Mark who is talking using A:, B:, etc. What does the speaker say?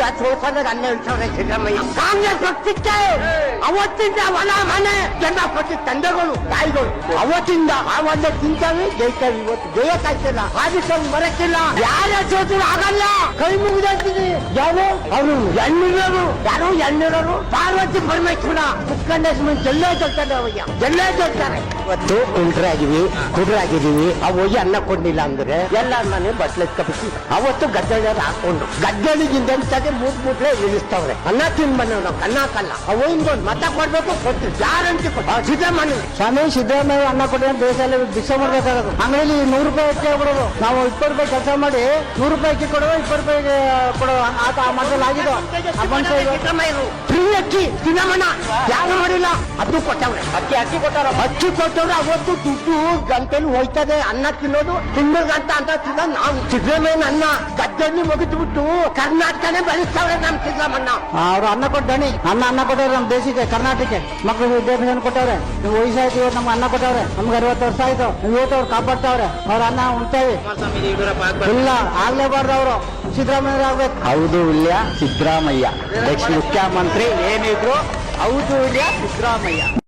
A: ದುಡ್ಡು ಸೋಸದಾಗ ಹನ್ನೆರಡು ಸಾವಿರ ಸಿದ್ದರಾಮಯ್ಯ. ಕಾಂಗ್ರೆಸ್ ಪಕ್ಷಕ್ಕೆ ಅವತ್ತಿಂದ ಹೊಲ ಮನೆ. ಜನ ಕೊಟ್ಟ ತಂದೆಗಳು ತಾಯಿಗಳು. ಅವತ್ತಿಂದ ಆ ಒಂದೇ ತಿಂತಾವೆ ಜೈತಾವೆ ಇವತ್ತು ಜಯಕ್ಕಾಗ್ತಿಲ್ಲ ಆದಿತ್ಯ ಬರಕ್ಕಿಲ್ಲ ಯಾರ ಸೋತರು ಆಗಲ್ಲ. ಕೈ ಮುಗಿದಾಗ್ತೀನಿ ಯಾರು ಅವರು ಎಣ್ಣಿರೋರು ಯಾರು ಎಣ್ಣಿರೋರು ಪಾರ್ವತಿ ಪರಮೇಶ್ವರ. ಮುಖಂಡ ಜಲ್ಲೇ ಗೆಲ್ತಾರೆ ಅವಯ್ಯ ಜಲ್ಲೇ ಗೆಲ್ತಾರೆ ಇವತ್ತು ಉಂಟ್ರಾಗಿವಿ ಕುಡ್ರಾಗಿದೀವಿ ಅವಯ್ಯ ಅನ್ನ ಕೊಡ್ಲಿಲ್ಲ ಅಂದ್ರೆ ಎಲ್ಲಾರ ಮನೆ ಬಟ್ಲೆ ಕಪಿಸಿ ಅವತ್ತು ಗದ್ದೆಗೆ ಹಾಕೊಂಡು ಗದ್ದೆಗಿಂದ ಮೂಟ್ ಮೂಟ್ಲೆ ಇಳಿಸ್ತವ್ರೆ. ಅನ್ನ ತಿನ್ ಬಂದ ನಾವು, ಅನ್ನ ಹಾಕಲ್ಲ. ಅವು ಹಿಂಗೊಂದು ಮತ ಕೊಡ್ಬೇಕು ಕೊಟ್ಟು ಕೊಟ್ಟು ಸಿದ್ದರಾಮಯ್ಯ.
B: ಸ್ವಾಮಿ, ಸಿದ್ದರಾಮಯ್ಯ ಅನ್ನ ಕೊಟ್ಟು ದೇಶದಲ್ಲಿ ಬಿಸ ಮಾಡ್ಬೇಕಾಗೋದು ಅಂಗಡಿಲಿ ನೂರು ರೂಪಾಯಿ ಹೆಚ್ಚೆ ಕೊಡೋದು ನಾವು ಇಪ್ಪತ್ತು ರೂಪಾಯಿ ಕೆಲಸ ಮಾಡಿ ನೂರು ರೂಪಾಯಿ ಕೊಡೋದು, ಇಪ್ಪತ್ತು ರೂಪಾಯಿಗೆ ಕೊಡೋದು ಆತ ಆ ಆಗಿದ್ದು
A: ಫ್ರೀ ಅಕ್ಕಿ ಸಿದ್ದರಾಮಣ್ಣ ಯಾರು ಮಾಡಿಲ್ಲ? ಅದು ಕೊಟ್ಟವ್ರೆ.
B: ಅಕ್ಕಿ ಅಕ್ಕಿ ಕೊಟ್ಟಾರ
A: ಅಕ್ಕಿ ಕೊಟ್ಟವ್ರೆ ಅವತ್ತು ದುಡ್ಡು ಗಂಟೆಲಿ ಹೋಯ್ತದೆ ಅನ್ನ ತಿನ್ನೋದು ತಿಂಗಳು ಗಂಟ ಅಂತ ತಿನ್ನ ನಾವು ಸಿದ್ದರಾಮಯ್ಯನ ಅನ್ನ ಗದ್ದೆಯಲ್ಲಿ ಮುಗಿದು ಬಿಟ್ಟು ಕರ್ನಾಟಕನೇ ಬೆಳೆಸ್ತವ್ರೆ ನಮ್ ಸಿದ್ದರಾಮಣ್ಣ
B: ಅವ್ರು ಅನ್ನ ಕೊಟ್ಟಣಿ ಅನ್ನ ಅನ್ನ ಕೊಟ್ಟವ್ರೆ ನಮ್ಮ ದೇಶಕ್ಕೆ ಕರ್ನಾಟಕಕ್ಕೆ. ಮಕ್ಕಳು ವಿದ್ಯಾಭ್ಯಾಸ ಕೊಟ್ಟವ್ರೆ. ನೀವು ವಯಸ್ಸಾಯ್ತು ಇವತ್ತು ನಮ್ಗೆ ಅನ್ನ ಕೊಟ್ಟವ್ರೆ. ನಮ್ಗೆ ಅರವತ್ತು ವರ್ಷ ಆಯ್ತು. ಇವತ್ತು ಅವ್ರು ಕಾಪಾಡ್ತಾವ್ರೆ. ಅವ್ರ ಅನ್ನ ಉಣ್ತೇವೆ ಇಲ್ಲ ಆಗ್ಲೇಬಾರ್ದು ಅವರು ಸಿದ್ದರಾಮಯ್ಯ ಆಗ್ಬೇಕು.
A: ಹೌದು ಇಲ್ಲ ಸಿದ್ದರಾಮಯ್ಯ. ನೆಕ್ಸ್ಟ್ ಮುಖ್ಯಮಂತ್ರಿ ಏನಿದ್ರು ಹೌದು ಇಲ್ಲ ಸಿದ್ದರಾಮಯ್ಯ.